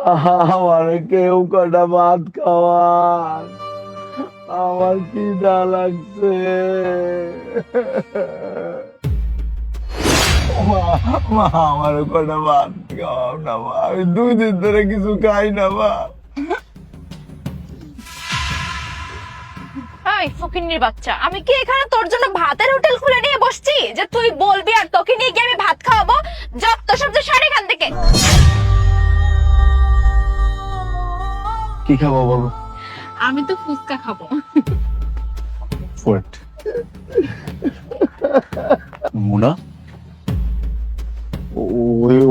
আমার কেউ কটা ভাত খাওয়ান আমার খিদা লাগছে মা মা আমার কটা ভাত খাওয়াও না মা আমি দুই দিন ধরে কিছু খাই না মা বাচ্চা আমি কি এখানে তোর জন্য ভাতের হোটেল খুলে নিয়ে বসছি কি খাব বলো? আমি তো ফুচকা খাব। ওয়েট মুনা?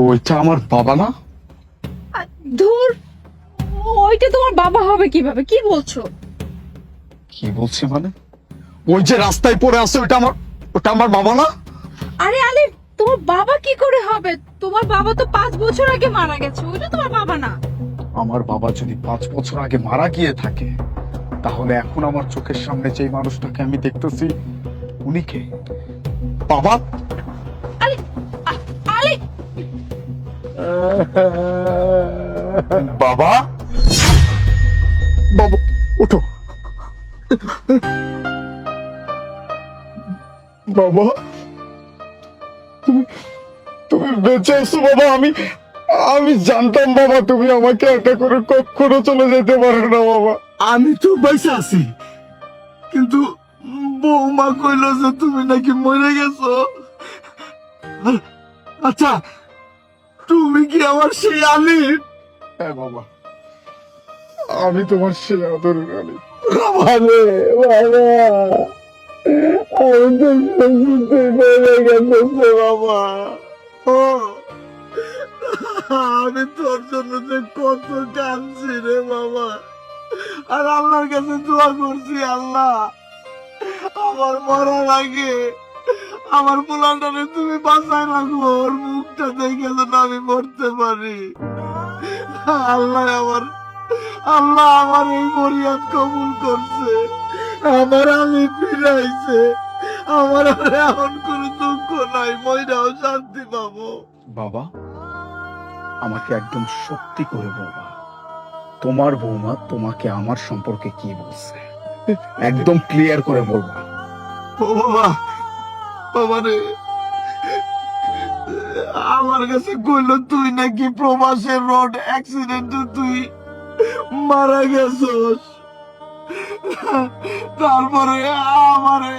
ওইটা আমার বাবা না? ধুর ওইটা তোমার বাবা হবে কীভাবে? কি বলছো? কি বলছি মানে? ওই যে রাস্তায় পড়ে আছে ওটা আমার ওটা আমার বাবা না? আরে আলে তোমার বাবা কি করে হবে? তোমার বাবা তো পাঁচ বছর আগে মারা গেছে ওইটা তোমার বাবা না? আমার বাবা যদি পাঁচ বছর আগে মারা গিয়ে থাকে তাহলে এখন আমার চোখের সামনে যে মানুষটাকে আমি দেখতেছি উনি কে? বাবা? বাবা? বাবা ওঠো। বাবা তুমি তুমি বেঁচে আছো বাবা আমি আমি জানতাম বাবা তুমি আমাকে একা করে কখনো চলে যেতে পারো না বাবা। আমি তো বেঁচে আছি। কিন্তু বৌমা কইল যে তুমি নাকি মরে গেছো। আচ্ছা তুমি কি আমার সেই আলিফ হ্যাঁ বাবা আমি তোমার সেই আদরের আলিফ বাবা রে বাবা আমি তো বাবা। আমি তোর জন্য যে কত কাঁদছি রে বাবা। আর আল্লাহর কাছে দোয়া করছি, আল্লাহ। আমার মরার আগে আমার পোলাটারে তুমি বাঁচায় রাখো, ওর মুখটা দেখে যেন আমি মরতে পারি। আল্লাহ আমার আল্লাহ আমার এই মরিয়াদ কবুল করছে। আমার আমি ফিরাইছে। আমার আর এমন কোনো দুঃখ নাই মইরাও শান্তি পাবো। বাবা আমাকে একদম সত্যি করে বলবা। তোমার বৌমা তোমাকে আমার সম্পর্কে কি বলছে? একদম ক্লিয়ার করে বলবা। আমার কাছে কইলো, তুই নাকি প্রবাসের রোড অ্যাক্সিডেন্টে তুই মারা গেছস। তারপরে আমারে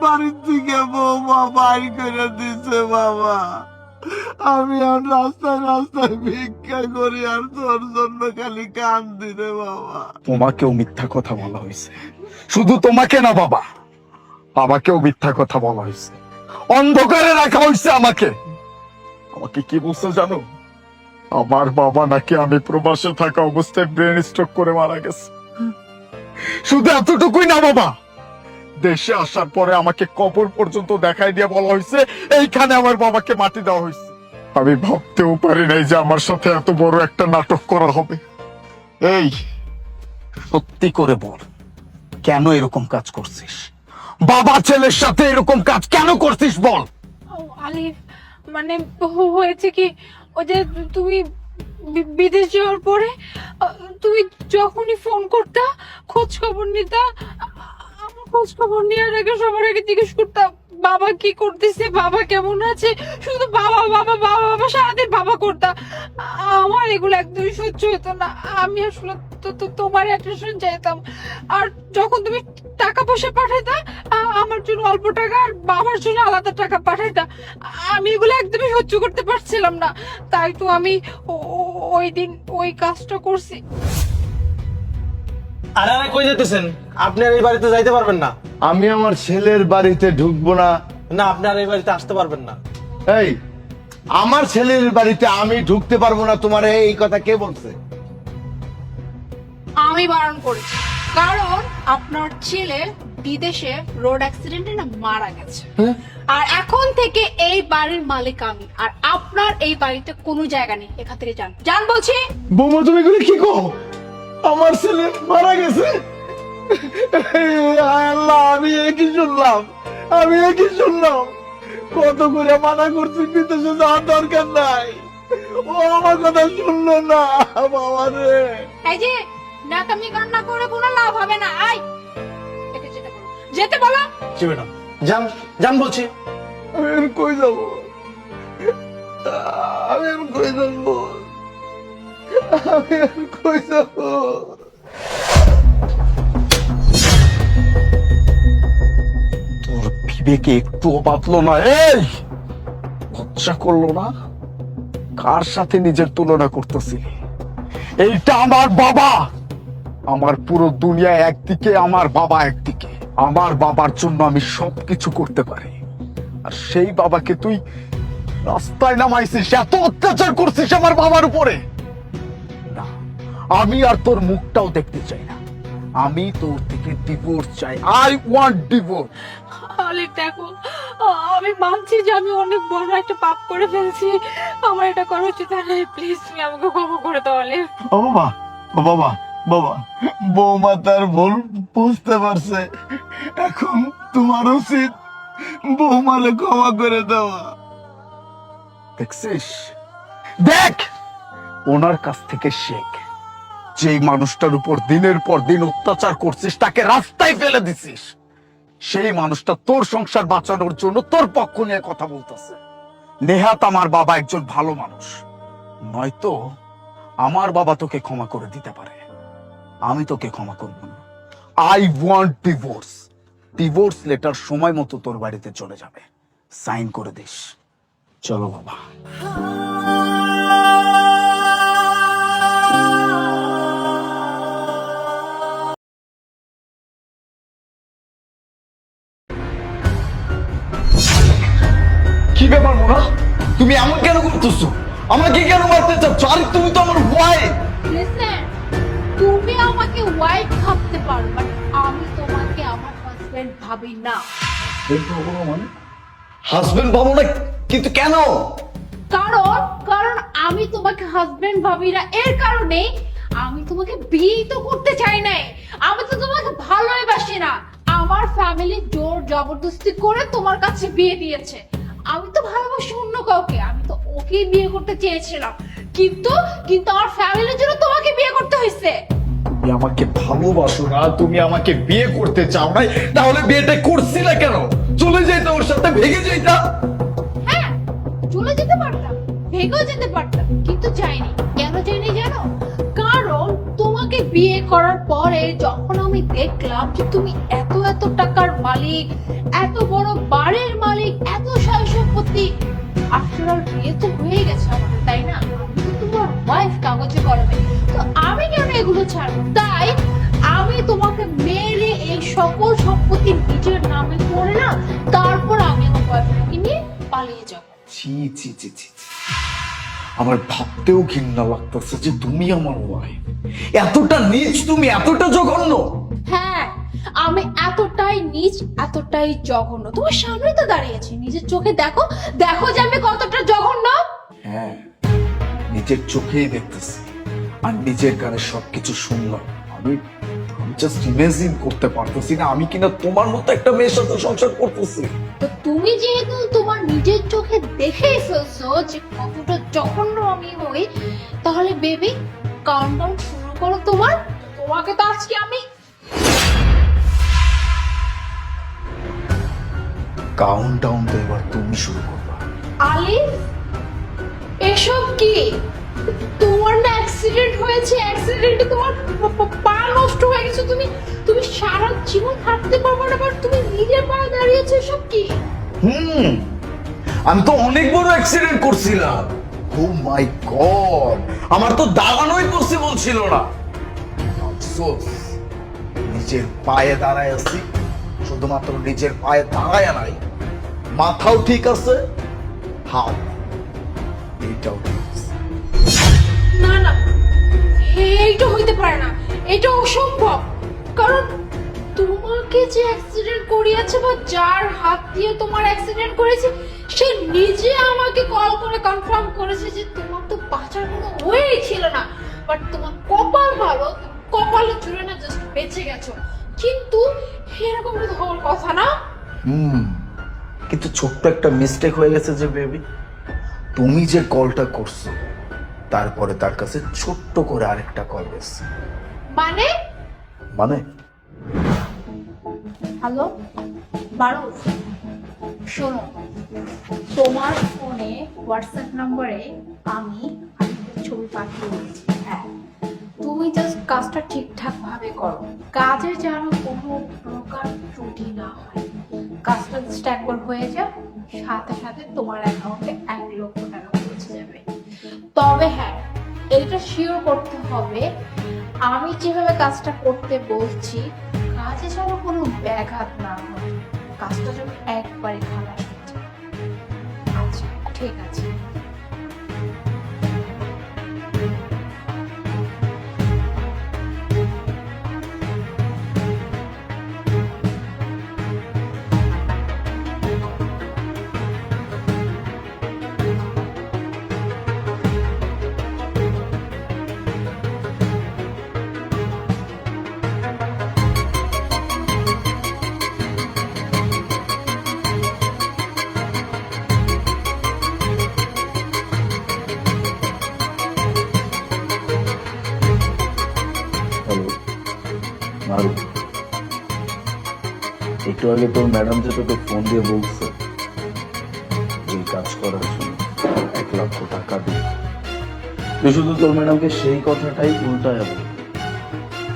বাড়ির থেকে বৌমা বাইর করে দিছে বাবা। আমি আর রাস্তায় রাস্তায় ভিক্ষা করি আর তোর জন্য খালি কান্দি রে বাবা। তোমাকেও মিথ্যা কথা বলা হয়েছে। শুধু তোমাকে না বাবা আমাকেও মিথ্যা কথা বলা হয়েছে। অন্ধকারে রাখা হয়েছে আমাকে। আমাকে কি বলছো জানো? আমার বাবা নাকি আমি প্রবাসে থাকা অবস্থায় ব্রেন স্ট্রোক করে মারা গেছে। শুধু এতটুকুই না বাবা দেশে আসার পরে আমাকে কবর পর্যন্ত দেখাই দিয়ে বলা হয়েছে এইখানে আমার বাবাকে মাটি দেওয়া হয়েছে। আমি ভাবতেও পারি নাই যে আমার সাথে এত বড় একটা নাটক করা হবে। এই সত্যি করে বল কেন এরকম কাজ করছিস? বাবা ছেলের সাথে এরকম কাজ কেন করছিস বল? আলিফ মানে হয়েছে কি ওই যে তুমি বিদেশ যাওয়ার পরে তুমি যখনই ফোন করতা খোঁজ খবর নিতা খোঁজ খবর নেওয়ার আগে সবার আগে জিজ্ঞেস করতাম, বাবা কি করতেছে? বাবা কেমন আছে? শুধু বাবা বাবা বাবা বাবা, সারাদিন বাবা করতাম আমার এগুলো একদমই সহ্য হতো না। আমি আসলে তো- তোমার অ্যাটেনশন চাইতাম। আর যখন তুমি টাকা পয়সা পাঠাইতা আমার জন্য অল্প টাকা আর বাবার জন্য আলাদা টাকা পাঠাইতা, আমি এগুলো একদমই সহ্য করতে পারছিলাম না। তাই তো আমি ওই দিন ওই কাজটা করছি। আরে আরে কই যেতেছেন আপনি আর এই বাড়িতে যাইতে পারবেন না। আমি আমার ছেলের বাড়িতে ঢুকবো না। না আপনি আর এই বাড়িতে আসতে পারবেন না। এই আমার ছেলের বাড়িতে আমি ঢুকতে পারব না তোমার এই কথা কে বলছে? আমি বারণ করেছি। কারণ আপনার ছেলে বিদেশে রোড অ্যাক্সিডেন্টে না মারা গেছে। আর এখন থেকে এই বাড়ির মালিক আমি। আর আপনার এই বাড়িতে কোনো জায়গা নেই। এখান থেকে যান। যান বলছি। বৌমা তুমি এগুলো কি কো আমার ছেলে মারা গেছে। আল্লাহ আমি একই শুনলাম আমি একই শুনলাম। কত করে মানা করছি বিদেশে যাওয়ার দরকার নাই। ও আমার কথা শুনলো না বাবা রে। এই যে নাকামি কান্না করে কোনো লাভ হবে না আই যেতে বলো। জি ম্যাডাম। যান যান বলছি। আমি কই যাব? আমি কই যাব? আমি যাব তোর বিবেকে একটুও বাঁধলো না, এই! লজ্জা করল না? কার সাথে নিজের তুলনা করতেছিলি এইটা আমার বাবা! আমার পুরো দুনিয়া একদিকে, আমার বাবা একদিকে। আমার বাবার জন্য আমি সবকিছু করতে পারি। আর সেই বাবাকে তুই রাস্তায় নামাইছিস, এত অত্যাচার করছিস আমার বাবার উপরে! আমি আর তোর মুখটাও দেখতে চাই না। আমি তোর থেকে ডিভোর্স চাই। আই ওয়ান্ট ডিভোর্স আলে দেখো আমি মানছি যে আমি অনেক বড় একটা পাপ করে ফেলছি। আমার এটা করা উচিত না প্লিজ তুমি আমাকে ক্ষমা করে দাও আলে ও বাবা ও বাবা বাবা বৌমা তার ভুল বুঝতে পারছে। এখন তোমার উচিত বৌমারে ক্ষমা করে দেওয়া। দেখছিস? দেখ ওনার কাছ থেকে শেখ। যেই মানুষটার উপর দিনের পর দিন অত্যাচার করছিস, তাকে রাস্তায় ফেলে দিছিস। সেই মানুষটা তোর সংসার বাঁচানোর জন্য তোর পক্ষ নিয়ে কথা বলতেছে। নেহাত আমার বাবা একজন ভালো মানুষ। নয়তো আমার বাবা তোকে ক্ষমা করে দিতে পারে। আমি তোকে ক্ষমা করব না। I want divorce divorce letter সময় মতো তোর বাড়িতে চলে যাবে। সাইন করে দিস। চলো বাবা। তুমি এমন কেন করতেছো? আমাকে কেন মারতে চাচ্ছ? আরে তুমি তো আমার লিসেন তুমি আমাকে ওয়াইফ ভাবতে পারো বাট আমি তোমাকে আমার হাজবেন্ড ভাবি না। হাজবেন্ড ভাবো না কিন্তু কেন? কারণ কারণ আমি তোমাকে হাজবেন্ড ভাবি না। এর কারণে আমি তোমাকে বিয়ে তো করতে চাই নাই। আমি তো তোমাকে ভালোই বাসি না। আমার ফ্যামিলি জোর জবরদস্তি করে তোমার কাছে বিয়ে দিয়েছে। আমি তো ভালোবাসি অন্য কাউকে। আমি তো ওকে বিয়ে করতে চেয়েছিলাম। কিন্তু কিন্তু আমার ফ্যামিলির জন্য তোমাকে বিয়ে করতে হয়েছে। তুমি আমাকে ভালোবাসো না তুমি আমাকে বিয়ে করতে চাও না তাহলে বিয়েটা করছিলে কেন? চলে যাইতা ওর সাথে যাইতা? হ্যাঁ চলে যেতে পারতাম ভেগেও যেতে পারতাম কিন্তু যাইনি। কেন যাইনি জানো? কারণ তোমাকে বিয়ে করার পরে যখন আমি দেখলাম যে তুমি এত এত টাকার মালিক এত বড় বাড়ির মালিক এত বিয়ে তো হয়ে গেছে আমাদের তাই না? তোমার ওয়াইফ কাগজে কলমে তো আমি কেন এগুলো ছাড়বো? তাই আমি তোমাকে মেরে এই সকল সম্পত্তি নিজের নামে করে না তারপর আমি আমার বয়ফ্রেন্ডকে নিয়ে পালিয়ে যাব। ছি ছি ছি ছি। আমার ভাবতেও ঘৃণা লাগতেছে যে তুমি আমার ওয়াইফ এতটা নিচ তুমি এতটা জঘন্য। হ্যাঁ আমি নিচ এতটাই জঘন্য। তোমার সামনে তো দাঁড়িয়েছি নিজের চোখে দেখো দেখো যে আমি কতটা জঘন্য। হ্যাঁ নিজের চোখেই দেখতেছি। আর নিজের কানে সবকিছু শুনলাম। আমি জাস্ট ইমেজিন করতে পারতেছি না। আমি কিনা তোমার মতো একটা মেয়ের সাথে সংসার করতেছি। তো তুমি যেহেতু তোমার নিজের চোখে দেখেই ফেলছো যে কতটা জঘন্য আমি হই তাহলে বেবি কাউন্টডাউন শুরু করো তোমার। তোমাকে তো আজকে আমি কাউন্ট ডাউন তো এবার তুমি শুরু করবা। আলিফ এসব কি? তোমার না অ্যাক্সিডেন্ট হয়েছে অ্যাক্সিডেন্টে তোমার পা- পা- পা নষ্ট হয়ে গেছে তুমি তুমি সারা জীবন হাঁটতে পারবে না বাট তুমি নিজের পায়ে দাঁড়িয়েছো এসব কি? হুম আমি তো অনেক বড় অ্যাক্সিডেন্ট করছিলাম। ও মাই গড আমার তো দাঁড়ানোই পসিবল ছিল না। আফসোস নিজের পায়ে দাঁড়ায় আছি শুধুমাত্র নিজের পায়ে দাঁড়ায় নাই। মাথাও ঠিক আছে? হাত এইটাও না না এইটা হইতে পারে না। এটা অসম্ভব। কারণ তোমাকে যে অ্যাক্সিডেন্ট করিয়েছে বা যার হাত দিয়ে তোমার অ্যাক্সিডেন্ট করেছে সে নিজে আমাকে কল করে কনফার্ম করেছে যে তোমার তো বাঁচার কোনো ওয়েই ছিল না। বাট তোমার কপাল ভালো কপালে জুড়ে না জাস্ট বেঁচে গেছো। কিন্তু এরকম হওয়ার কথা না? হুম। কিন্তু ছোট্ট একটা মিস্টেক হয়ে গেছে যে বেবি তুমি যে কলটা করছ তারপরে তার কাছে ছোট্ট করে আরেকটা কল গেছে মানে? মানে? হ্যালো মারুফ শোনো তোমার ফোনে হোয়াটসঅ্যাপ নম্বরে আমি ছবি পাঠিয়ে দিয়েছি। হ্যাঁ তুমি জাস্ট কাজটা ঠিকঠাক ভাবে করো। কাজে যেন কোনো প্রকার ত্রুটি না হয়। কাজটা স্ট্যাকল হয়ে যাক, সাথে সাথে তোমার অ্যাকাউন্টে এক লক্ষ টাকা পৌঁছে যাবে। তবে হ্যাঁ এটা শিওর করতে হবে, আমি যেভাবে কাজটা করতে বলছি, কাজে যেন কোনো ব্যাঘাত না হয় কাজটা যেন একবারে খারাপ। আচ্ছা ঠিক আছে। একটু তোর ম্যাডাম যে তোকে ফোন দিয়ে বলছে, এই কাজ করার জন্য এক লক্ষ টাকা দিই তুই শুধু তোর ম্যাডামকে সেই কথাটাই উল্টায় বলবি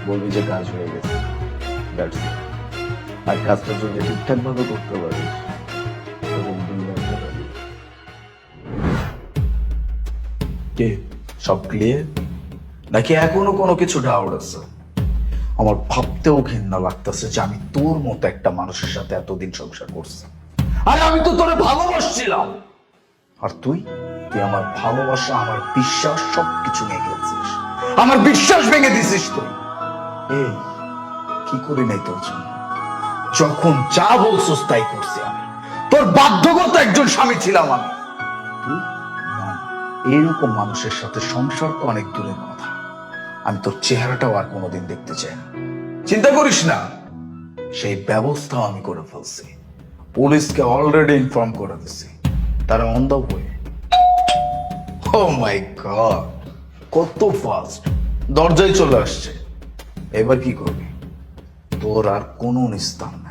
বলবি যে কাজ হয়ে গেছে। It. আর কাজটা যদি ঠিকঠাক ভাবে করতে পারিস। কে? সব ক্লিয়ার নাকি এখনও কোনো কিছু ডাউট আছে? আমার ভাবতেও ঘৃণা লাগতেছে যে আমি তোর মতো একটা মানুষের সাথে এতদিন সংসার করছি। আরে আমি তো তোরে ভালোবাসছিলাম। আর তুই? তুই আমার ভালোবাসা, আমার বিশ্বাস সবকিছু নিয়ে গেছিস। আমার বিশ্বাস ভেঙে দিছিস তুই। এই, কি করি নাই তোর জন্য? যখন যা বলছিস তাই করছি আমি। তোর বাধ্যগত একজন স্বামী ছিলাম আমি। এইরকম মানুষের সাথে সংসার তো অনেক দূরের কথা। আমি তোর চেহারাটাও আর কোনোদিন দেখতে চাই না। চিন্তা করিস না। সেই ব্যবস্থাও আমি করে ফেলছি। পুলিশকে অলরেডি ইনফর্ম করে দিছি। তারা অন্ধ ওয়ে ও মাই গড কত ফাস্ট দরজায় চলে আসছে। এবার কি করবি? তোর আর কোনো নিস্তার নেই।